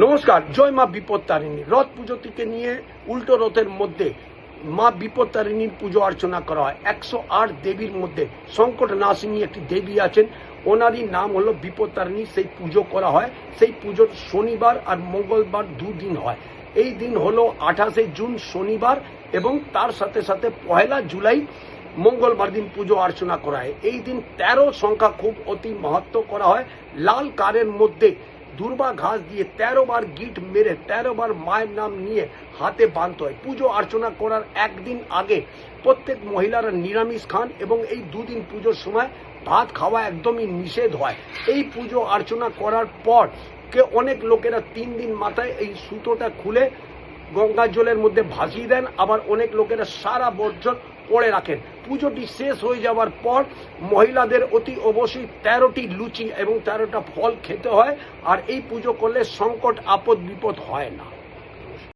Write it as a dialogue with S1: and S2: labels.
S1: নমস্কার, জয় মা বিপত্তারিণী। রথ পুজো থেকে নিয়ে উল্টো রথের মধ্যে মা বিপত্তারিণীর পুজো অর্চনা করা হয়। একশো আট দেবীর মধ্যে সংকট নাশিনী একটি দেবী আছেন। ওনারই নাম হলো বিপত্তারিণী। সেই পুজো করা হয়। সেই পুজোর শনিবার আর মঙ্গলবার দুদিন হয়। এই দিন হলো আঠাশে জুন শনিবার এবং তার সাথে সাথে পয়লা জুলাই মঙ্গলবার দিন পুজো অর্চনা করা হয়। এই দিন তেরো সংখ্যা খুব অতি মাহাত্ম করা হয়। লাল কারের মধ্যে দুর্বা ঘাস দিয়ে তেরো বার গিট মেরে, তেরো বার মায়ের নাম নিয়ে হাতে বাঁধতে হয়। পুজো অর্চনা করার একদিন আগে প্রত্যেক মহিলারা নিরামিষ খান এবং এই দুদিন পুজোর সময় ভাত খাওয়া একদমই নিষেধ হয়। এই পুজো অর্চনা করার পর কে অনেক লোকেরা তিন দিন মাথায় এই সুতোটা খুলে গঙ্গা জলের মধ্যে ভাসিয়ে দেন। আবার অনেক লোকেরা সারা বছর পড়ে রাখেন। পুজোটি শেষ হয়ে যাওয়ার পর মহিলাদের অতি অবশ্যই তেরোটি লুচি এবং তেরোটা ফল খেতে হয়, আর এই পুজো করলে সংকট, আপদ, বিপদ হয় না।